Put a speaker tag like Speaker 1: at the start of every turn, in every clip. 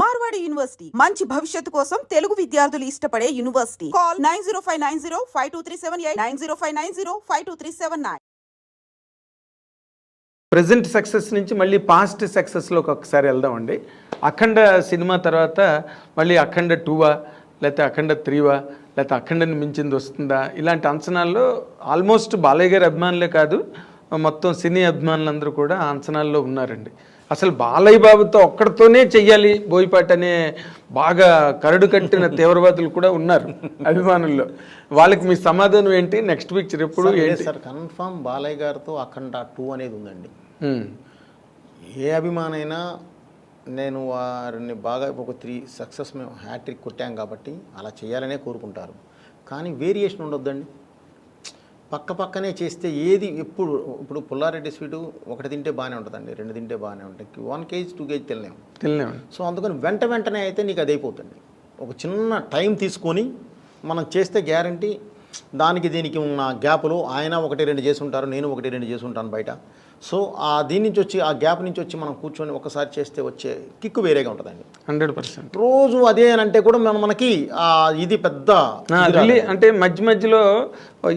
Speaker 1: Marwadi university. మంచి భవిష్యత్తు కోసం తెలుగు విద్యార్థులు ఇష్టపడే university. Call nine zero five nine zero five two three seven eight nine zero five nine zero five two three seven nine.
Speaker 2: Present success నుంచి మళ్ళీ past సక్సెస్లోకి ఒకసారి వెళ్దామండి. అఖండ సినిమా తర్వాత మళ్ళీ అఖండ టూవా లేకపోతే అఖండ త్రీవా లేకపోతే అఖండని మించింది వస్తుందా? ఇలాంటి అంచనాల్లో ఆల్మోస్ట్ బాలయ్య గారి అభిమానులే కాదు మొత్తం సినీ అభిమానులందరూ కూడా అంచనాల్లో ఉన్నారండి. అసలు బాలయ్య బాబుతో ఒక్కడితోనే చెయ్యాలి బోయపాటి అనే బాగా కరడు కట్టిన తీవ్రవాదులు కూడా ఉన్నారు అభిమానుల్లో. వాళ్ళకి మీ సమాధానం ఏంటి? నెక్స్ట్ పిక్చర్ ఎప్పుడు
Speaker 3: సార్, లేదు
Speaker 2: ఏంటి?
Speaker 3: సార్ కన్ఫామ్ బాలయ్య గారితో అఖండ టూ అనేది ఉందండి. ఏ అభిమానైనా నేను వారిని బాగా ఒక త్రీ సక్సెస్ మేము హ్యాట్రిక్ కొట్టాం కాబట్టి అలా చేయాలనే కోరుకుంటారు. కానీ వేరియేషన్ ఉండొద్దండి. పక్క పక్కనే చేస్తే ఏది ఎప్పుడు ఇప్పుడు పుల్లారెడ్డి స్వీటు ఒకటి తింటే బాగానే ఉంటుందండి రెండు తింటే బాగానే ఉంటాయి వన్ కేజీ టూ కేజీ తినలేము.
Speaker 2: తెలియనివ్వండి
Speaker 3: సో అందుకని వెంట వెంటనే అయితే నీకు అది అయిపోతుంది. ఒక చిన్న టైం తీసుకొని మనం చేస్తే గ్యారంటీ దానికి దీనికి ఉన్న గ్యాపులు ఆయన ఒకటి రెండు చేసి ఉంటారు నేను ఒకటి రెండు చేసి ఉంటాను బయట. సో ఆ దీని నుంచి వచ్చి ఆ గ్యాప్ నుంచి వచ్చి మనం కూర్చొని ఒకసారి చేస్తే వచ్చే కిక్కు వేరేగా ఉంటుందండి.
Speaker 2: Hundred percent.
Speaker 3: రోజు అదే అని అంటే కూడా మన మనకి ఇది పెద్ద.
Speaker 2: అంటే మధ్య మధ్యలో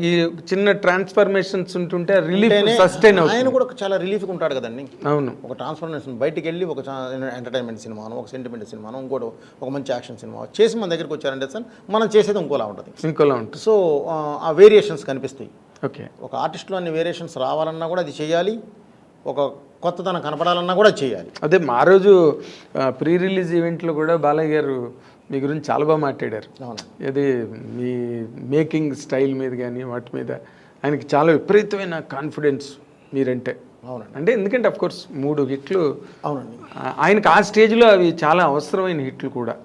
Speaker 2: ఈ చిన్న ట్రాన్స్ఫర్మేషన్స్ ఉంటుంటే రిలీఫ్ సస్టైన్
Speaker 3: ఆయన కూడా చాలా రిలీఫ్గా ఉంటాడు కదండి.
Speaker 2: అవును.
Speaker 3: ఒక ట్రాన్స్ఫర్మేషన్ బయటికి వెళ్ళి ఒక ఎంటర్టైన్మెంట్ సినిమాను ఒక సెంటిమెంట్ సినిమాను ఇంకోటి ఒక మంచి యాక్షన్ సినిమా చేసి మన దగ్గరికి వచ్చారంటే సార్ మనం చేసేది ఇంకోలా ఉంటుంది.
Speaker 2: ఇంకోలా ఉంటుంది.
Speaker 3: సో ఆ వేరియేషన్స్ కనిపిస్తాయి.
Speaker 2: ఓకే.
Speaker 3: ఒక ఆర్టిస్ట్లో అన్ని వేరియేషన్స్ రావాలన్నా కూడా అది చేయాలి. ఒక కొత్తదనం కనపడాలన్నా కూడా చేయాలి.
Speaker 2: అదే మా రోజు ప్రీ రిలీజ్ ఈవెంట్లో కూడా బాలయ్య గారు మీ గురించి చాలా బాగా మాట్లాడారు. అది మీ మేకింగ్ స్టైల్ మీద కానీ వాటి మీద ఆయనకి చాలా విపరీతమైన కాన్ఫిడెన్స్ మీరంటే.
Speaker 3: అవునండి.
Speaker 2: అంటే ఎందుకంటే అఫ్ కోర్స్ మూడు హిట్లు.
Speaker 3: అవునండి.
Speaker 2: ఆయనకి ఆ స్టేజ్లో అవి చాలా అవసరమైన హిట్లు కూడా.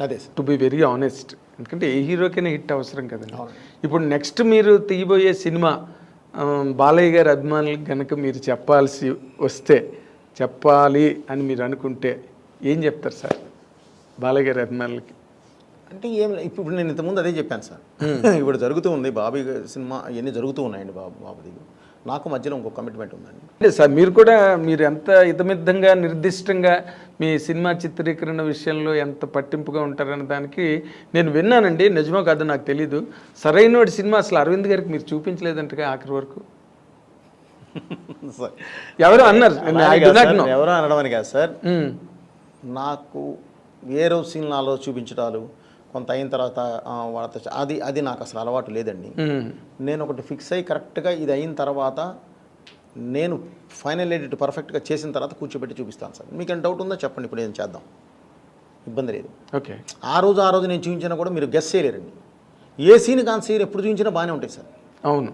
Speaker 3: అదే sir.
Speaker 2: To be very honest ఎందుకంటే ఏ హీరోకైనా హిట్ అవసరం కదండి. ఇప్పుడు నెక్స్ట్ మీరు తీయబోయే సినిమా బాలయ్య గారి అభిమానులకు కనుక మీరు చెప్పాల్సి వస్తే చెప్పాలి అని మీరు అనుకుంటే ఏం చెప్తారు సార్? బాలయ్య గారి అభిమానులకి.
Speaker 3: అంటే ఏం ఇప్పుడు నేను ఇంతకుముందు అదే చెప్పాను సార్. ఇప్పుడు జరుగుతూ ఉంది బాబీ గారి సినిమా ఇవన్నీ జరుగుతూ ఉన్నాయండి బాబు బాబుది నాకు మధ్యలో ఇంకో కమిట్మెంట్ ఉందండి.
Speaker 2: అంటే సార్ మీరు కూడా మీరు ఎంత ఇతమిద్దంగా నిర్దిష్టంగా మీ సినిమా చిత్రీకరణ విషయంలో ఎంత పట్టింపుగా ఉంటారన్న దానికి నేను విన్నానండి. నిజమో కాదో నాకు తెలీదు. సరైన సినిమా అసలు అరవింద్ గారికి మీరు చూపించలేదంటగా ఆఖరి వరకు?
Speaker 3: సార్.
Speaker 2: ఎవరో అన్నారు.
Speaker 3: ఎవరో అనడం అని కాదు సార్. నాకు ఏ రోజు సీన్ నాలో చూపించడాలు కొంత అయిన తర్వాత వాళ్ళతో అది అది నాకు అసలు అలవాటు లేదండి. నేను ఒకటి ఫిక్స్ అయ్యి కరెక్ట్గా ఇది అయిన తర్వాత నేను ఫైనల్ ఎడిట్ పర్ఫెక్ట్గా చేసిన తర్వాత కూర్చోబెట్టి చూపిస్తాను సార్. మీకు డౌట్ ఉందో చెప్పండి ఇప్పుడు ఏం చేద్దాం. ఇబ్బంది లేదు.
Speaker 2: ఓకే.
Speaker 3: ఆ రోజు ఆ రోజు నేను చూపించినా కూడా మీరు గెస్ చేయలేరండి. ఏ సీన్ కాని సీన్ ఎప్పుడు చూపించినా బాగానే ఉంటాయి సార్.
Speaker 2: అవును.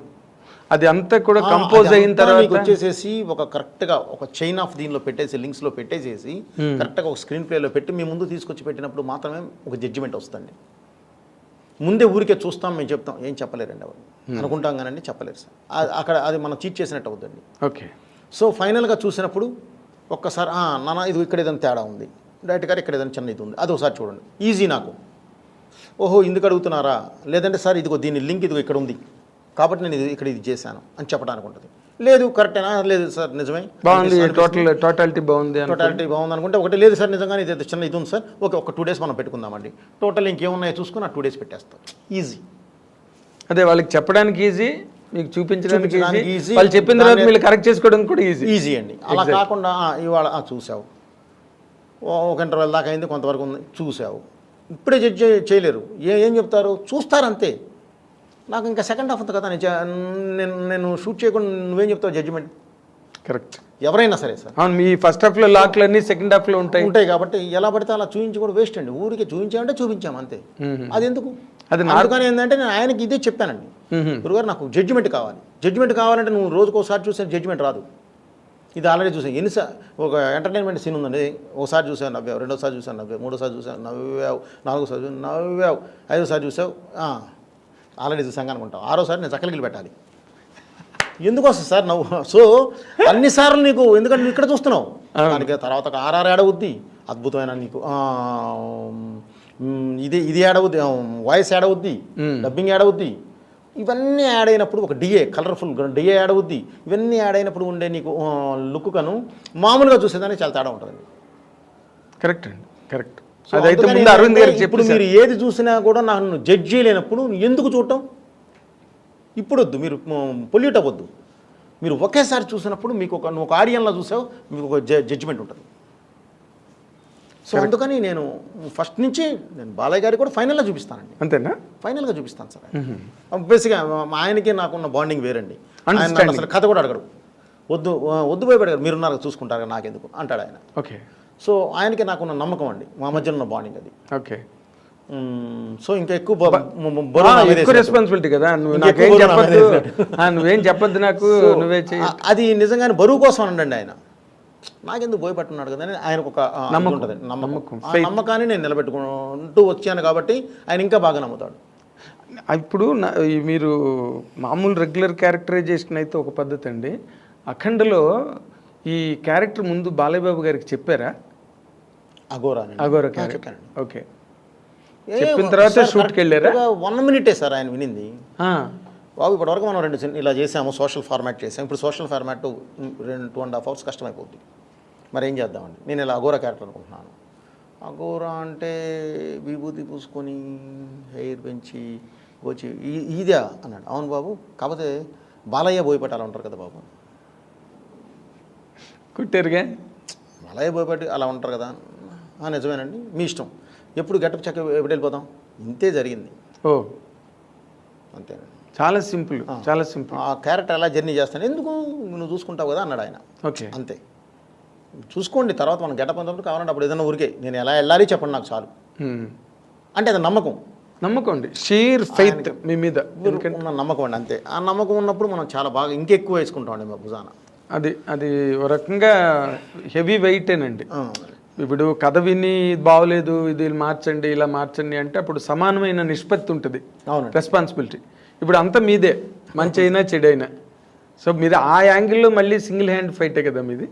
Speaker 2: అది అంతా కూడా కంపోజ్ అయిన తర్వాత
Speaker 3: వచ్చేసేసి ఒక కరెక్ట్గా ఒక చైన్ ఆఫ్ దీనిలో పెట్టేసి లింక్స్లో పెట్టేసేసి కరెక్ట్గా ఒక స్క్రీన్ ప్లేలో పెట్టి మీ ముందు తీసుకొచ్చి పెట్టినప్పుడు మాత్రమే ఒక జడ్జిమెంట్ వస్తుంది. ముందే ఊరికే చూస్తాం మేము చెప్తాం ఏం చెప్పలేరండి ఎవరు? అనుకుంటాం కానండి చెప్పలేరు సార్. అక్కడ అది మనం చీట్ చేసినట్టు అవుతుంది
Speaker 2: ఓకే
Speaker 3: సో ఫైనల్గా చూసినప్పుడు ఒక్కసారి "ఆ, నాన్న ఇది ఇక్కడ ఏదైనా తేడా ఉంది. డైరెక్ట్ గారు ఇక్కడ ఏదైనా చిన్న ఇది ఉంది. అది ఒకసారి చూడండి. ఈజీ నాకు. ఓహో ఇందుకు అడుగుతున్నారా? లేదంటే సార్ ఇదిగో దీని లింక్ ఇదిగో ఇక్కడ ఉంది. కాబట్టి నేను ఇది ఇక్కడ ఇది చేశాను అని చెప్పడానికి ఉంటుంది. లేదు కరెక్టేనా లేదు సార్ నిజమే.
Speaker 2: బాగుంది టోటల్ టోటాలిటీ బాగుంది
Speaker 3: టోటాలిటీ బాగుంది అనుకుంటే. ఒకటి లేదు సార్ నిజంగానే ఇది చిన్న ఇది ఉంది సార్. ఓకే ఒక టూ డేస్ మనం పెట్టుకుందామండి. టోటల్ ఇంకేమున్నాయో చూసుకుని ఆ టూ డేస్ పెట్టేస్తాం. ఈజీ
Speaker 2: అదే వాళ్ళకి చెప్పడానికి ఈజీ మీకు చూపించడానికి ఈజీ. వాళ్ళు చెప్పిన తర్వాత మీరు కరెక్ట్ చేసుకోవడం కూడా ఈజీ
Speaker 3: ఈజీ అండి. అలా కాకుండా "ఆ, ఇవాళ చూసావు. ఓ- ఒక ఇంటర్వెల్ దాకా అయింది కొంతవరకు ఉంది. చూసావు. ఇప్పుడే జడ్జ్ చేయలేరు. ఏ ఏం చెప్తారు? చూస్తారు అంతే. నాకు ఇంకా సెకండ్ హాఫ్ ఉంది కదా నేను నేను షూట్ చేయకుండా నువ్వేం చెప్తావు జడ్జిమెంట్
Speaker 2: కరెక్ట్
Speaker 3: ఎవరైనా సరే సార్.
Speaker 2: అవును మీ ఫస్ట్ హాఫ్లో లాక్లు అన్ని సెకండ్ హాఫ్లో ఉంటాయి.
Speaker 3: ఉంటాయి కాబట్టి ఎలా పడితే అలా చూపించి కూడా వేస్ట్ అండి. ఊరికి చూపించామంటే చూపించాం అంతే. అది ఎందుకు?
Speaker 2: అది
Speaker 3: అందుకని ఏంటంటే నేను ఆయనకి ఇదే చెప్పానండి. గురుగారు నాకు జడ్జిమెంట్ కావాలి. జడ్జిమెంట్ కావాలంటే నువ్వు రోజుకు ఒకసారి చూసే జడ్జిమెంట్ రాదు. ఇది ఆల్రెడీ చూసాను ఎన్నిసార్లు ఒక ఎంటర్టైన్మెంట్ సీన్ ఉందండి. ఒకసారి చూసాను నవ్వావు. రెండోసారి చూసాను నవ్వావు. మూడోసారి చూసాను నవ్వావు. నాలుగోసారి చూసాను నవ్వావు. ఐదోసారి చూసావు ఆల్రెడీ చూసాం అనుకుంటావు. ఆరోసారి నేను చక్కలిగిలి పెట్టాలి. ఎందుకు వస్తుంది సార్ నవ్వు? సో అన్నిసార్లు నీకు ఎందుకంటే నువ్వు ఇక్కడ చూస్తున్నావు. దానికి తర్వాత ఒక ఆర్ఆర్ ఏడవుద్ది. అద్భుతమైన నీకు ఇది ఇది ఏడవుద్ది వాయిస్ ఏడవుద్ది డబ్బింగ్ ఏడవుద్ది. ఇవన్నీ యాడ్ అయినప్పుడు ఒక డిఏ కలర్ఫుల్ డిఏ యాడ్ అవుద్ది ఇవన్నీ యాడ్ అయినప్పుడు ఉండే నీకు లుక్ కను మామూలుగా చూసేదానికి చాలా తేడా ఉంటుందండి.
Speaker 2: కరెక్ట్ అండి కరెక్ట్. అదైతే
Speaker 3: అందుకని
Speaker 2: ముందు అరవింద్ గారికి
Speaker 3: ఏంటంటే ఇప్పుడు మీరు ఏది చూసినా కూడా నన్ను జడ్జ్ చేయలేనప్పుడు ఎందుకు చూడటం? ఇప్పుడు వద్దు మీరు పొల్యూట్ అవ్వద్దు. మీరు ఒకేసారి చూసినప్పుడు మీకు ఒక నువ్వు ఒక ఆడియన్లో చూసావు మీకు ఒక జడ్జిమెంట్ ఉంటుంది. సో అందుకని నేను ఫస్ట్ నుంచి నేను బాలయ్య గారికి కూడా ఫైనల్లో చూపిస్తానండి.
Speaker 2: అంతేనా?
Speaker 3: ఫైనల్గా చూపిస్తాను సార్ బేసిక్గా ఆయనకి నాకున్న బాండింగ్ వేరండి. ఆయన. అసలు కథ కూడా అడగడు. వద్దు వద్దు భయపడగారు మీరున్నారు కదా, చూసుకుంటారు కదా, నాకెందుకు? అంటాడు ఆయన.
Speaker 2: ఓకే
Speaker 3: సో ఆయనకి నాకున్న నమ్మకం అండి మా మధ్యలో ఉన్న బాండింగ్ అది
Speaker 2: ఓకే.
Speaker 3: సో ఇంకా ఎక్కువ
Speaker 2: ఎక్కువ. రెస్పాన్సిబిలిటీ కదా నువ్వు చెప్పొద్దు నువ్వేం చెప్పొద్దు నాకు నువ్వే
Speaker 3: అది నిజంగానే బరువు కోసం అనండి ఆయన నాకెందుకు భయపట్టున్నాడు కదా ఆయనకు ఒక
Speaker 2: నమ్మకం.
Speaker 3: ఉంటుంది నమ్మకం. ఆ నమ్మకాన్ని నేను నిలబెట్టుకుంటూ వచ్చాను కాబట్టి ఆయన ఇంకా బాగా నమ్ముతాడు
Speaker 2: ఇప్పుడు మీరు మామూలు రెగ్యులర్ క్యారెక్టరైజేషన్ అయితే ఒక పద్ధతి అండి అఖండలో ఈ క్యారెక్టర్ ముందు బాలయ్య బాబు గారికి చెప్పారా అగోర
Speaker 3: చెప్పానండి.
Speaker 2: ఓకే. చెప్పిన తర్వాత షూట్కి వెళ్ళారా?
Speaker 3: వన్ మినిటే సార్ ఆయన వినింది. బాబు ఇప్పటివరకు మనం రెండు ఇలా చేసాము సోషల్ ఫార్మాట్ చేసాము ఇప్పుడు సోషల్ ఫార్మాట్ రెండు టూ అండ్ హాఫ్ అవర్స్ కష్టమైపోద్ది. మరి ఏం చేద్దామండి? నేను ఇలా అఘోరా క్యారెక్టర్ అనుకుంటున్నాను. అఘోరా అంటే విభూతి పూసుకొని హెయిర్ పెంచి వచ్చి ఈ- ఇదా అన్నాడు. అవును బాబు కాకపోతే బాలయ్య బోయపట్టాలి ఉంటారు కదా బాబు.
Speaker 2: కుట్టారుగా?
Speaker 3: బాలయ్య బోయపట్టి అలా ఉంటారు కదా. "ఆ, నిజమేనండి. మీ ఇష్టం. ఎప్పుడు గట్టపు చక్క ఎప్పుడు వెళ్ళిపోతాం ఇంతే జరిగింది.
Speaker 2: ఓ.
Speaker 3: అంతేనండి.
Speaker 2: చాలా సింపుల్ చాలా సింపుల్.
Speaker 3: ఆ క్యారెక్టర్ ఎలా జర్నీ చేస్తాను. ఎందుకు? నువ్వు చూసుకుంటావు కదా అన్నాడు ఆయన.
Speaker 2: ఓకే.
Speaker 3: అంతే. చూసుకోండి తర్వాత మనం గెటప్ అంతప్పుడు కావాలంటే అప్పుడు ఏదైనా ఊరికే నేను ఎలా వెళ్ళాలి చెప్పండి నాకు చాలు. అంటే అది నమ్మకం.
Speaker 2: నమ్మకం అండి. షీర్ ఫెయిత్ మీ మీద.
Speaker 3: ఉన్న నమ్మకం అండి అంతే. ఆ నమ్మకం ఉన్నప్పుడు మనం చాలా బాగా ఇంకెక్కువ వేసుకుంటామండి మా భుజాన.
Speaker 2: అది అది ఒక రకంగా హెవీ వెయిటేనండి. ఇప్పుడు కథ విని ఇది బాగోలేదు ఇది మార్చండి ఇలా మార్చండి అంటే అప్పుడు సమానమైన నిష్పత్తి ఉంటుంది. రెస్పాన్సిబిలిటీ ఇప్పుడు అంతా మీదే. మంచి అయినా చెడు అయినా. సో మీరు ఆ యాంగిల్లో మళ్ళీ సింగిల్ హ్యాండ్ ఫైటే కదా మీది?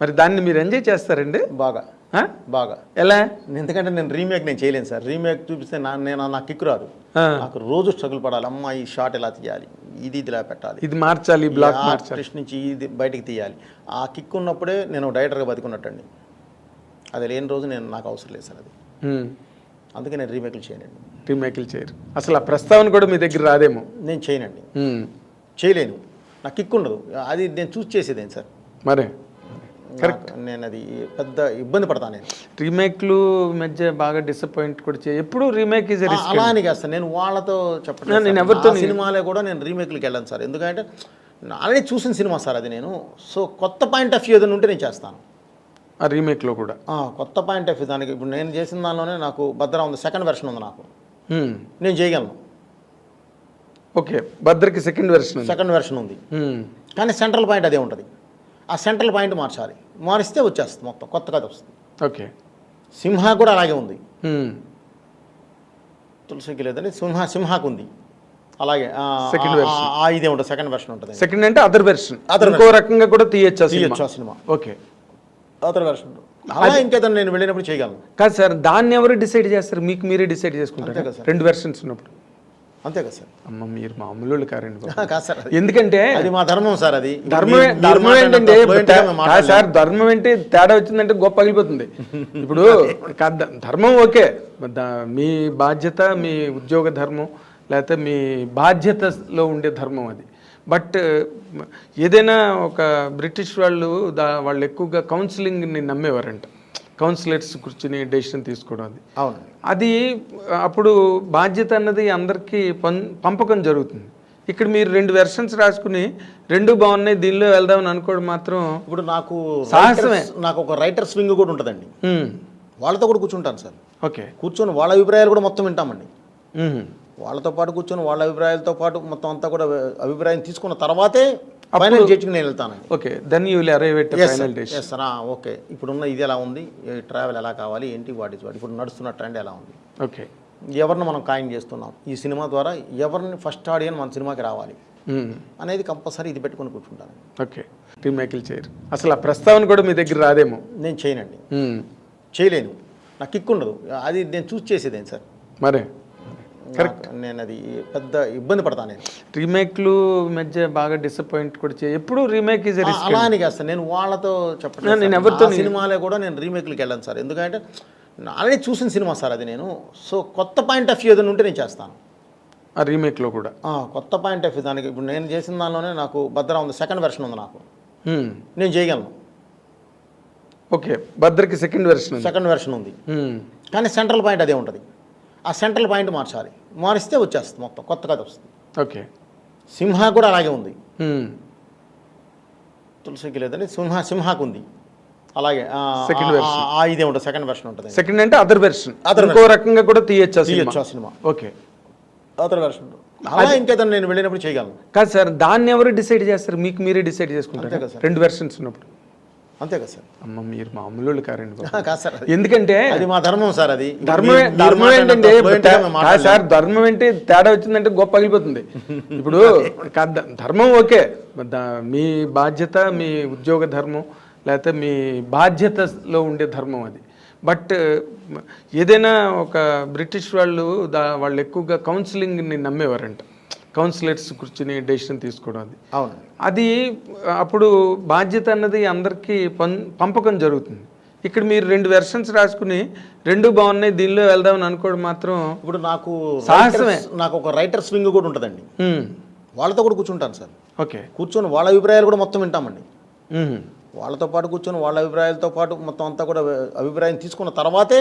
Speaker 2: మరి దాన్ని మీరు ఎంజాయ్ చేస్తారండి?
Speaker 3: బాగా? బాగా.
Speaker 2: ఎలా?
Speaker 3: ఎందుకంటే నేను రీమేక్ నేను చేయలేను సార్. రీమేక్ చూపిస్తే నా నేను నాకు కిక్కు రాదు. నాకు రోజు స్ట్రగుల్ పడాలి. అమ్మ ఈ షాట్ ఎలా తీయాలి? ఇది ఇది ఇలా పెట్టాలి.
Speaker 2: ఇది మార్చాలి బ్లాక్ మార్చాలి.
Speaker 3: ఆర్టిస్ట్ నుంచి ఇది బయటికి తీయాలి. ఆ కిక్ ఉన్నప్పుడే నేను డైరెక్టర్గా బతికున్నట్టండి. అది లేని రోజు నేను నాకు అవసరం లేదు సార్ అది. అందుకే నేను రీమేక్లు చేయనండి.
Speaker 2: రీమేక్లు చేయరు. అసలు ఆ ప్రస్తావన కూడా మీ దగ్గర రాదేమో.
Speaker 3: నేను చేయనండి. చేయలేను నాకు కిక్ ఉండదు. అది నేను చూస్ చేసేదేం సార్?
Speaker 2: మరే?
Speaker 3: నాకు- నేను అది పెద్ద ఇబ్బంది పడతాను నేను.
Speaker 2: రీమేక్లు మధ్య బాగా డిసప్పాయింట్ కూడా చే ఎప్పుడు రీమేక్
Speaker 3: ఆ, అలా అని సార్ నేను వాళ్ళతో చెప్పండి
Speaker 2: నేను. ఎవరితో
Speaker 3: సినిమాలే కూడా నేను రీమేక్లకి వెళ్ళాను సార్. ఎందుకంటే ఆల్రెడీ చూసిన సినిమా సార్ అది నేను. సో కొత్త పాయింట్ ఆఫ్ వ్యూ ఏదైనా ఉంటే నేను చేస్తాను.
Speaker 2: ఆ రీమేక్లో కూడా.
Speaker 3: కొత్త పాయింట్ ఆఫ్ వ్యూ దానికి ఇప్పుడు నేను చేసిన దానిలోనే నాకు భద్ర ఉంది సెకండ్ వెర్షన్ ఉంది నాకు. నేను చేయగలను.
Speaker 2: ఓకే భద్రకి సెకండ్ వెర్షన్
Speaker 3: సెకండ్ వెర్షన్ ఉంది. కానీ సెంట్రల్ పాయింట్ అదే ఉంటుంది. ఆ సెంట్రల్ పాయింట్ మార్చాలి. మారిస్తే వచ్చేస్తుంది మొత్తం కొత్త కథ వస్తుంది.
Speaker 2: ఓకే.
Speaker 3: సింహ కూడా అలాగే ఉంది. తులసికి లేదండి సింహ సింహాకు ఉంది. అలాగే ఇదే ఉంటుంది సెకండ్ వెర్షన్ ఉంటుంది.
Speaker 2: సెకండ్ అంటే అదర్ వెర్షన్
Speaker 3: Other
Speaker 2: ఇంకో రకంగా కూడా తీయచ్చు
Speaker 3: తీయొచ్చు ఆ సినిమా.
Speaker 2: ఓకే.
Speaker 3: అదర్ వెర్షన్ అలా ఇంకేదైనా నేను వెళ్ళినప్పుడు చేయగలను.
Speaker 2: కాదు సార్ దాన్ని ఎవరు డిసైడ్ చేస్తారు? మీకు మీరే డిసైడ్ చేసుకుంటారు. రెండు వెర్షన్స్ ఉన్నప్పుడు.
Speaker 3: అంతే కదా సార్
Speaker 2: అమ్మ మీరు మామూలు కారండి.
Speaker 3: కాదు సార్.
Speaker 2: ఎందుకంటే
Speaker 3: అది మా ధర్మం సార్ అది
Speaker 2: ధర్మం ధర్మం ఏంటంటే. సార్ ధర్మం ఏంటి తేడా వచ్చిందంటే గొప్ప పగిలిపోతుంది ఇప్పుడు ధర్మం ఓకే మీ బాధ్యత మీ ఉద్యోగ ధర్మం లేకపోతే మీ బాధ్యతలో ఉండే ధర్మం అది బట్ ఏదైనా ఒక బ్రిటిష్ వాళ్ళు దా వాళ్ళు ఎక్కువగా కౌన్సిలింగ్ని నమ్మేవారంట కౌన్సిలర్స్ కూర్చుని డెసిషన్ తీసుకోవడం అది.
Speaker 3: అవునండి.
Speaker 2: అది అప్పుడు బాధ్యత అన్నది అందరికీ పం పంపకం జరుగుతుంది. ఇక్కడ మీరు రెండు వెర్షన్స్ రాసుకుని రెండు బాగున్నాయి దీనిలో వెళ్దామని అనుకోవడం మాత్రం
Speaker 3: ఇప్పుడు నాకు
Speaker 2: సాహసమే.
Speaker 3: నాకు ఒక రైటర్ స్వింగ్ కూడా ఉంటుందండి. వాళ్ళతో కూడా కూర్చుంటాను సార్.
Speaker 2: ఓకే.
Speaker 3: కూర్చొని వాళ్ళ అభిప్రాయాలు కూడా మొత్తం వింటామండి. వాళ్ళతో పాటు కూర్చొని వాళ్ళ అభిప్రాయాలతో పాటు మొత్తం అంతా కూడా అభిప్రాయం తీసుకున్న తర్వాతే ఫైనల్ జడ్జికి నేను వెళ్తానండి.
Speaker 2: Okay then you will arrive at final days
Speaker 3: yes sir okay. ఇప్పుడున్న ఇది ఎలా ఉంది? ట్రావెల్ ఎలా కావాలి? ఏంటి? వాటి వాటి ఇప్పుడు నడుస్తున్న ట్రెండ్ ఎలా ఉంది?
Speaker 2: ఓకే.
Speaker 3: ఎవరిని మనం ఖాయం చేస్తున్నాం? ఈ సినిమా ద్వారా ఎవరిని ఫస్ట్ ఆడియన్ మన సినిమాకి రావాలి?
Speaker 2: మ్మ్.
Speaker 3: అనేది కంపల్సరీ ఇది పెట్టుకొని కూర్చుంటాను.
Speaker 2: ఓకే. రీమేకిల్ చేయరు అసలు ఆ ప్రస్తావన కూడా మీ దగ్గర రాదేమో?
Speaker 3: నేను చేయనండి.
Speaker 2: మ్మ్.
Speaker 3: చేయలేను. నాకు కిక్ ఉండదు అది నేను చూస్ చేసేదేం సార్
Speaker 2: మరే?
Speaker 3: నేను అది పెద్ద ఇబ్బంది పడతాను నేను.
Speaker 2: రీమేక్లు మధ్య బాగా డిసప్పాయింట్ కూడా చే ఎప్పుడు రీమేక్
Speaker 3: ఆ, అలా అని నేను వాళ్ళతో చెప్పను
Speaker 2: నేను. ఎవరితో
Speaker 3: సినిమాలే కూడా నేను రీమేక్లకి వెళ్ళాను సార్. ఎందుకంటే ఆల్రెడీ చూసిన సినిమా సార్ అది నేను. సో కొత్త పాయింట్ ఆఫ్ వ్యూ ఏదైనా ఉంటే నేను చేస్తాను.
Speaker 2: ఆ రీమేక్లో కూడా.
Speaker 3: కొత్త పాయింట్ ఆఫ్ వ్యూ దానికి ఇప్పుడు నేను చేసిన దానిలోనే నాకు భద్ర ఉంది. సెకండ్ వెర్షన్ ఉంది నాకు. నేను చేయగలను.
Speaker 2: ఓకే. భద్రకి సెకండ్ వెర్షన్
Speaker 3: సెకండ్ వెర్షన్ ఉంది. కానీ సెంట్రల్ పాయింట్ అదే ఉంటుంది. ఆ సెంట్రల్ పాయింట్ మార్చాలి. మారిస్తే వచ్చేస్తుంది మొత్తం కొత్త కథ వస్తుంది.
Speaker 2: ఓకే.
Speaker 3: సింహ కూడా అలాగే ఉంది. తులసికి లేదండి సింహ సింహాకు ఉంది. అలాగే ఆ, ఇదే ఉంటుంది సెకండ్ వెర్షన్ ఉంటుంది
Speaker 2: సెకండ్ అంటే అదర్ వెర్షన్
Speaker 3: Other
Speaker 2: ఇంకో రకంగా కూడా తీయచ్చు
Speaker 3: తీయొచ్చు ఆ సినిమా.
Speaker 2: ఓకే.
Speaker 3: అదర్ వెర్షన్ అలా ఇంకేదైనా నేను వెళ్ళినప్పుడు చేయగలను.
Speaker 2: కాదు సార్ దాన్ని ఎవరు డిసైడ్ చేస్తారు? మీకు మీరే డిసైడ్ చేసుకుంటారు. రెండు వెర్షన్స్ ఉన్నప్పుడు.
Speaker 3: అంతే కదా సార్
Speaker 2: అమ్మ మీరు మామూలు కారండి.
Speaker 3: కాదు సార్.
Speaker 2: ఎందుకంటే
Speaker 3: అది మా ధర్మం సార్ అది
Speaker 2: ధర్మం
Speaker 3: మీరు- మీరు
Speaker 2: ధర్మం ఏంటంటే. సార్ ధర్మం ఏంటి తేడా వచ్చిందంటే గొప్ప పగిలిపోతుంది ఇప్పుడు ధర్మం ఓకే మీ బాధ్యత మీ ఉద్యోగ ధర్మం లేకపోతే మీ బాధ్యతలో ఉండే ధర్మం అది బట్ ఏదైనా ఒక బ్రిటిష్ వాళ్ళు దా వాళ్ళు ఎక్కువగా కౌన్సిలింగ్ని నమ్మేవారంట కౌన్సిలర్స్ కూర్చుని డెసిషన్ తీసుకోవడం అది.
Speaker 3: అవును.
Speaker 2: అది అప్పుడు బాధ్యత అన్నది అందరికీ పం పంపకం జరుగుతుంది. ఇక్కడ మీరు రెండు వెర్షన్స్ రాసుకుని రెండు బాగున్నాయి దీనిలో వెళ్దామని అనుకోవడం మాత్రం
Speaker 3: ఇప్పుడు నాకు
Speaker 2: సాహసమే.
Speaker 3: నాకు ఒక రైటర్ స్వింగ్ కూడా ఉంటుందండి. వాళ్ళతో కూడా కూర్చుంటాను సార్.
Speaker 2: ఓకే.
Speaker 3: కూర్చొని వాళ్ళ అభిప్రాయాలు కూడా మొత్తం వింటామండి. వాళ్ళతో పాటు కూర్చొని వాళ్ళ అభిప్రాయాలతో పాటు మొత్తం అంతా కూడా అభిప్రాయం తీసుకున్న తర్వాతే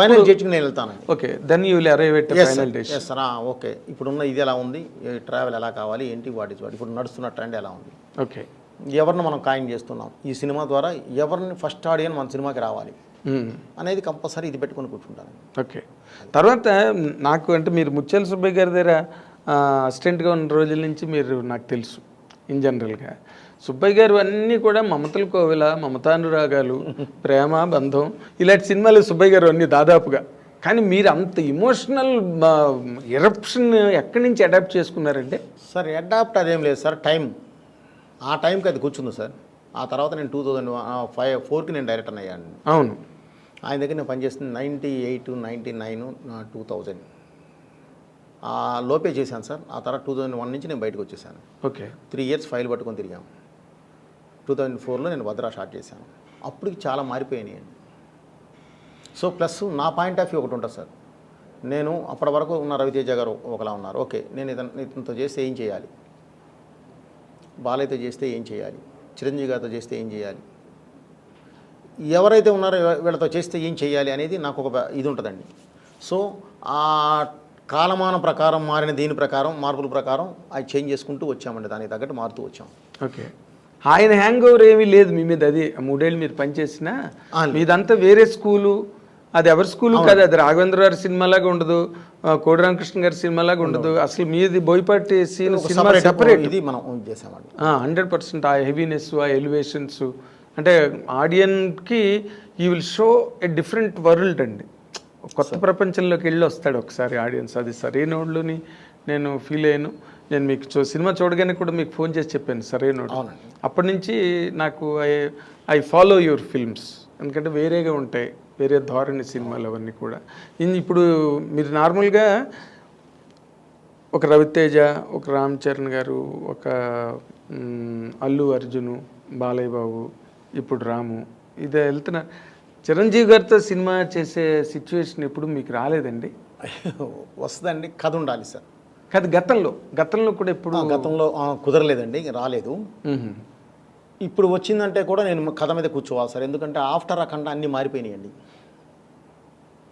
Speaker 3: ఫైనల్ జడ్జికి నేను వెళ్తానండి.
Speaker 2: Okay then you arrive at
Speaker 3: yes
Speaker 2: final days
Speaker 3: yes sir okay. ఇప్పుడున్న ఇది ఎలా ఉంది? ట్రావెల్ ఎలా కావాలి? ఏంటి? వాటి వాటి ఇప్పుడు నడుస్తున్న ట్రెండ్ ఎలా ఉంది?
Speaker 2: ఓకే.
Speaker 3: ఎవరిని మనం ఖాయం చేస్తున్నాం? ఈ సినిమా ద్వారా ఎవరిని ఫస్ట్ ఆడియన్ మన సినిమాకి రావాలి.
Speaker 2: మ్మ్.
Speaker 3: అనేది కంపల్సరీ ఇది పెట్టుకొని కూర్చుంటాను.
Speaker 2: ఓకే. తర్వాత నాకు అంటే మీరు ముత్యాల సుబ్బయ్య గారి దగ్గర అసిస్టెంట్గా ఉన్న రోజుల నుంచి మీరు నాకు తెలుసు ఇన్ జనరల్గా సుబ్బయ్య గారు అన్నీ కూడా మమతల కోవిల మమతానురాగాలు ప్రేమ బంధం. ఇలాంటి సినిమాలు సుబ్బయ్య గారు అన్నీ దాదాపుగా. కానీ మీరు అంత ఇమోషనల్ ఎరప్షన్ ఎక్కడి నుంచి అడాప్ట్ చేసుకున్నారంటే?
Speaker 3: సార్ అడాప్ట్ అదేం లేదు సార్ టైం. ఆ టైంకి అది కూర్చుంది సార్. ఆ తర్వాత నేను టూ థౌజండ్ ఫైవ్ ఫోర్కి నేను డైరెక్టర్ అయ్యాను.
Speaker 2: అవును.
Speaker 3: ఆయన దగ్గర నేను పనిచేస్తుంది ninety eight ninety nine two thousand ఆ లోపే చేశాను సార్. ఆ తర్వాత టూ థౌజండ్ వన్ నుంచి నేను బయటకు వచ్చేసాను.
Speaker 2: ఓకే.
Speaker 3: త్రీ ఇయర్స్ ఫైల్ పట్టుకొని తిరిగాం. టూ థౌజండ్ ఫోర్లో నేను భద్రా స్టార్ట్ చేశాను. అప్పటికి చాలా మారిపోయినాయి అండి సో ప్లస్ నా పాయింట్ ఆఫ్ వ్యూ ఒకటి ఉంటుంది సార్. నేను అప్పటి వరకు ఉన్న రవితేజ గారు ఒకలా ఉన్నారు. ఓకే నేను ఇతను ఇతనితో చేస్తే ఏం చేయాలి? బాలయ్యతో చేస్తే ఏం చేయాలి? చిరంజీవి గారితో చేస్తే ఏం చేయాలి? ఎవరైతే ఉన్నారో వీళ్ళతో చేస్తే ఏం చేయాలి అనేది నాకు ఒక ఇది ఉంటుందండి. సో ఆ కాలమాన ప్రకారం మారిన దీని ప్రకారం మార్పుల ప్రకారం అది చేంజ్ చేసుకుంటూ వచ్చామండి. దానికి తగ్గట్టు మారుతూ వచ్చాం.
Speaker 2: ఓకే. ఆయన హ్యాంగ్ ఓవర్ ఏమీ లేదు మీ మీద అది మూడేళ్ళు మీరు పనిచేసినా. మీదంతా వేరే స్కూలు. అది ఎవరి స్కూలు కాదు అది రాఘవేంద్ర గారి సినిమాలాగా ఉండదు కోడి రామకృష్ణ గారి సినిమాలాగా ఉండదు. అసలు మీది బోయపాటి సీన్ సినిమా సెపరేట్
Speaker 3: ఇది మనం చేసామండి
Speaker 2: హండ్రెడ్ పర్సెంట్ ఆ హెవీనెస్ ఆ ఎలివేషన్స్. అంటే ఆడియన్కి ఈ will show a different world అండి. కొత్త ప్రపంచంలోకి వెళ్ళి వస్తాడు ఒకసారి ఆడియన్స్. అది సరైనోళ్ళని నేను ఫీల్ అయ్యాను. నేను మీకు చూ సినిమా చూడగానే కూడా మీకు ఫోన్ చేసి చెప్పాను
Speaker 3: అవునండి.
Speaker 2: అప్పటి నుంచి నాకు I I follow your films. ఎందుకంటే వేరేగా ఉంటాయి వేరే ధోరణి సినిమాలు అవన్నీ కూడా. ఇప్పుడు మీరు నార్మల్గా ఒక రవితేజ ఒక రామ్ చరణ్ గారు ఒక అల్లు అర్జును బాలయ్య బాబు ఇప్పుడు రాము ఇది వెళ్తున్నారు చిరంజీవి గారితో సినిమా చేసే సిచ్యువేషన్ ఎప్పుడు మీకు రాలేదండి?
Speaker 3: వస్తుందండి కథ ఉండాలి సార్.
Speaker 2: కాదు గతంలో. గతంలో కూడా ఎప్పుడు
Speaker 3: గతంలో కుదరలేదండి రాలేదు. ఇప్పుడు వచ్చిందంటే కూడా నేను కథ మీద కూర్చోవాలి సార్ ఎందుకంటే ఆఫ్టర్ అఖండ అన్నీ మారిపోయినాయండి.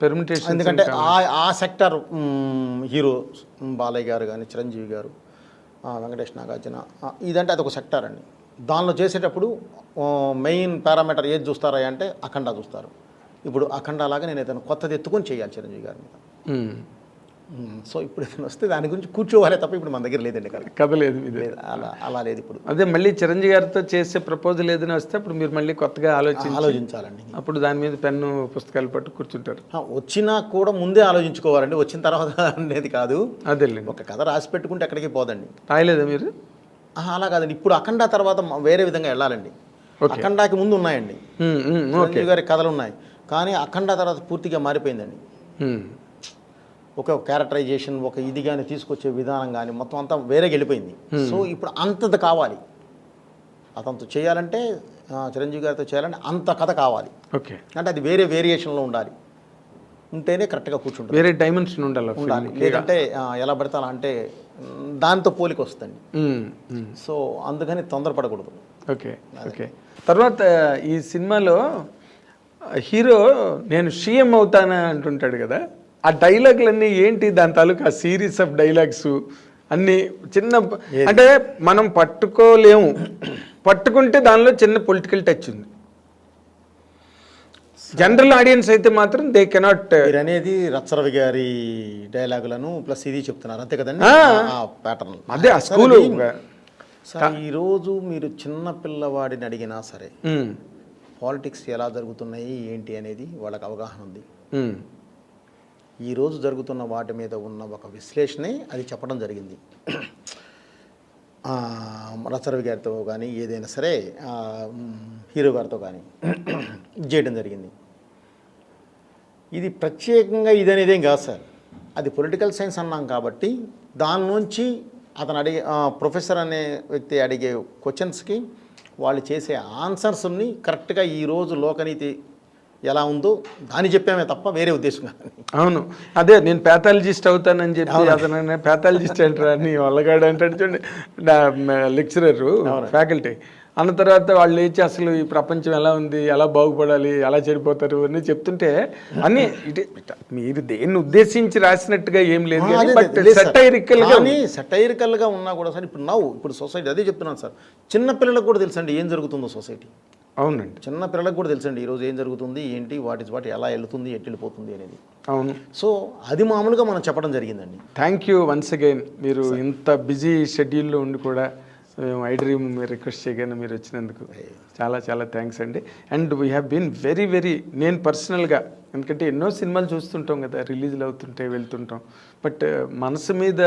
Speaker 2: పెర్మిటేషన్
Speaker 3: ఎందుకంటే ఆ ఆ సెక్టర్ హీరో బాలయ్య గారు కానీ చిరంజీవి గారు వెంకటేష్ నాగార్జున ఇదంటే అదొక సెక్టర్ అండి. దానిలో చేసేటప్పుడు మెయిన్ పారామీటర్ ఏది చూస్తారా అంటే అఖండ చూస్తారు. ఇప్పుడు అఖండ లాగా నేను ఏదైనా కొత్తది ఎత్తుకొని చేయాలి చిరంజీవి గారి మీద. సో ఇప్పుడు ఏదైనా వస్తే దాని గురించి కూర్చోవాలే తప్ప ఇప్పుడు మన దగ్గర లేదండి కదా
Speaker 2: కథ లేదు
Speaker 3: అలా అలా లేదు ఇప్పుడు.
Speaker 2: అదే మళ్ళీ చిరంజీవి గారితో చేసే ప్రపోజల్ ఏదైనా వస్తే అప్పుడు మీరు మళ్ళీ కొత్తగా ఆలోచించి
Speaker 3: ఆలోచించాలండి.
Speaker 2: అప్పుడు దాని మీద పెన్ను పుస్తకాలు పట్టు కూర్చుంటారు.
Speaker 3: వచ్చినా కూడా ముందే ఆలోచించుకోవాలండి. వచ్చిన తర్వాత అనేది కాదు.
Speaker 2: అదేలేండి.
Speaker 3: ఒక కథ రాసి పెట్టుకుంటే ఎక్కడికి పోదండి.
Speaker 2: రాయలేదా మీరు?
Speaker 3: అలా కాదండి. ఇప్పుడు అఖండ తర్వాత వేరే విధంగా వెళ్ళాలండి. అఖండాకి ముందు ఉన్నాయండి. గారి కథలు ఉన్నాయి. కానీ అఖండ తర్వాత పూర్తిగా మారిపోయిందండి. ఒక క్యారెక్టరైజేషన్ ఒక ఇది కానీ తీసుకొచ్చే విధానం కానీ మొత్తం అంతా వేరేగా వెళ్ళిపోయింది సో ఇప్పుడు అంతది కావాలి. అతనితో చేయాలంటే చిరంజీవి గారితో చేయాలంటే అంత కథ కావాలి.
Speaker 2: ఓకే
Speaker 3: అంటే అది వేరే వేరియేషన్లో ఉండాలి. ఉంటేనే కరెక్ట్గా కూర్చుంటుంది.
Speaker 2: వేరే డైమెన్షన్ ఉండాలి
Speaker 3: ఉండాలి. లేదంటే ఎలా పడితే అంటే దాంతో పోలిక వస్తుంది
Speaker 2: మ్మ్, మ్మ్.
Speaker 3: సో అందుకని తొందరపడకూడదు.
Speaker 2: ఓకే ఓకే తర్వాత ఈ సినిమాలో హీరో నేను సీఎం అవుతాను అంటుంటాడు కదా? ఆ డైలాగులన్నీ ఏంటి? దాని తాలూకు ఆ సిరీస్ ఆఫ్ డైలాగ్స్ అన్ని చిన్న అంటే మనం పట్టుకోలేము. పట్టుకుంటే దానిలో చిన్న పొలిటికల్ టచ్ ఉంది. జనరల్ ఆడియన్స్ అయితే మాత్రం దే కెనాట్
Speaker 3: అనేది రచ్చరవి గారి డైలాగులను ప్లస్ ఇది చెప్తున్నారు. అంతే కదండి. ప్యాటర్న్
Speaker 2: అదే స్కూల్
Speaker 3: సార్ ఈరోజు మీరు చిన్న పిల్లవాడిని అడిగినా సరే పాలిటిక్స్ ఎలా జరుగుతున్నాయి ఏంటి అనేది వాళ్ళకి అవగాహన ఉంది. ఈ రోజు జరుగుతున్న వాటి మీద ఉన్న ఒక విశ్లేషణే అది చెప్పడం జరిగింది. రచరవి గారితో కానీ ఏదైనా సరే హీరో గారితో కానీ చేయడం జరిగింది. ఇది ప్రత్యేకంగా ఇది అనేదేం కాదు సార్. అది పొలిటికల్ సైన్స్ అన్నాం కాబట్టి దాని నుంచి అతను అడిగే ప్రొఫెసర్ అనే వ్యక్తి అడిగే క్వశ్చన్స్కి వాళ్ళు చేసే ఆన్సర్స్ని కరెక్ట్గా ఈరోజు లోకనీతి ఎలా ఉందో దాన్ని చెప్పామే తప్ప వేరే ఉద్దేశం
Speaker 2: అవును. అదే నేను ప్యాథాలజిస్ట్ అవుతానని చెప్పి అతను ప్యాథాలజిస్ట్ అంటారా నీ వల్లగాడు అంటాడు చూడండి. నా లెక్చరర్ ఫ్యాకల్టీ. అన్న తర్వాత వాళ్ళు లేచి అసలు ఈ ప్రపంచం ఎలా ఉంది? ఎలా బాగుపడాలి? ఎలా చెడిపోతారు? అని చెప్తుంటే అన్ని ఇటు మీరు దేన్ని ఉద్దేశించి రాసినట్టుగా ఏం లేదు. సెటైరికల్
Speaker 3: కానీ సటైరికల్గా ఉన్నా కూడా సార్ ఇప్పుడు నవ్వు ఇప్పుడు సొసైటీ అదే చెప్తున్నాను సార్. చిన్న పిల్లలకు కూడా తెలుసండి ఏం జరుగుతుందో సొసైటీ
Speaker 2: అవునండి.
Speaker 3: చిన్న పిల్లలకు కూడా తెలుసండి ఈరోజు ఏం జరుగుతుంది ఏంటి వాటి వాటి ఎలా వెళ్తుంది ఎటు వెళ్ళిపోతుంది అనేది.
Speaker 2: అవును.
Speaker 3: సో అది మామూలుగా మనం చెప్పడం జరిగిందండి.
Speaker 2: థ్యాంక్ యూ వన్స్ అగైన్ మీరు ఇంత బిజీ షెడ్యూల్లో ఉండి కూడా మేము ఐ డ్రీమ్ మీరు రిక్వెస్ట్ చేయగానే మీరు వచ్చినందుకు చాలా చాలా థ్యాంక్స్ అండి. And we have been very very నేను పర్సనల్గా ఎందుకంటే ఎన్నో సినిమాలు చూస్తుంటాం కదా రిలీజ్లు అవుతుంటే వెళ్తుంటాం. బట్ మనసు మీద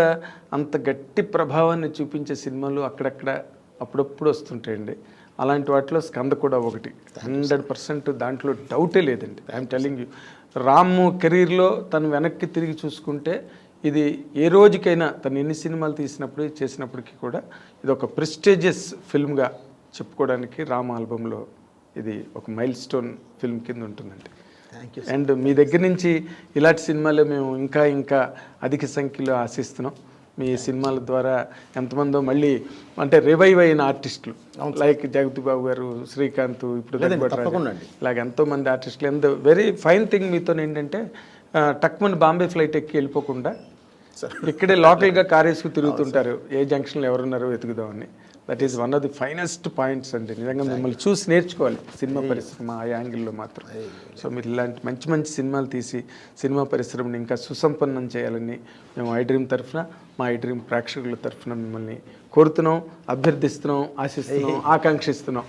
Speaker 2: అంత గట్టి ప్రభావాన్ని చూపించే సినిమాలు అక్కడక్కడ అప్పుడప్పుడు వస్తుంటాయండి. అలాంటి వాటిలో స్కంద కూడా ఒకటి. హండ్రెడ్ పర్సెంట్ దాంట్లో డౌటే లేదండి. ఐఎమ్ టెలింగ్ యూ రామ్ కెరీర్లో తను వెనక్కి తిరిగి చూసుకుంటే ఇది ఏ రోజుకైనా తను ఎన్ని సినిమాలు తీసినప్పుడు చేసినప్పటికీ కూడా ఇది ఒక ప్రెస్టేజియస్ ఫిల్మ్గా చెప్పుకోవడానికి రామ్ ఆల్బంలో ఇది ఒక మైల్ స్టోన్ ఫిల్మ్ కింద ఉంటుందండి.
Speaker 3: థ్యాంక్ యూ
Speaker 2: అండ్ మీ దగ్గర నుంచి ఇలాంటి సినిమాలు మేము ఇంకా ఇంకా అధిక సంఖ్యలో ఆశిస్తున్నాం. మీ సినిమాల ద్వారా ఎంతమందో మళ్ళీ అంటే రివైవ్ అయిన ఆర్టిస్టులు లైక్ జగతి బాబు గారు శ్రీకాంత్ ఇప్పుడు. ఇలాగ ఎంతో మంది ఆర్టిస్టులు ఎంత వెరీ ఫైన్ థింగ్ మీతో ఏంటంటే టక్మన్ బాంబే ఫ్లైట్ ఎక్కి వెళ్ళిపోకుండా ఇక్కడే లోకల్గా కార్ వేసుకు తిరుగుతుంటారు. ఏ జంక్షన్లో ఎవరున్నారో వెతుకుదామని. That is one of the finest points అండి. నిజంగా మిమ్మల్ని చూసి నేర్చుకోవాలి. సినిమా పరిశ్రమ ఆ యాంగిల్లో మాత్రం. సో మీరు ఇలాంటి మంచి మంచి సినిమాలు తీసి సినిమా పరిశ్రమని ఇంకా సుసంపన్నం చేయాలని మేము ఐ డ్రీమ్ తరఫున మా ఐ డ్రీమ్ ప్రేక్షకుల తరఫున మిమ్మల్ని కోరుతున్నాం అభ్యర్థిస్తున్నాం ఆశిస్తున్నాం ఆకాంక్షిస్తున్నాం.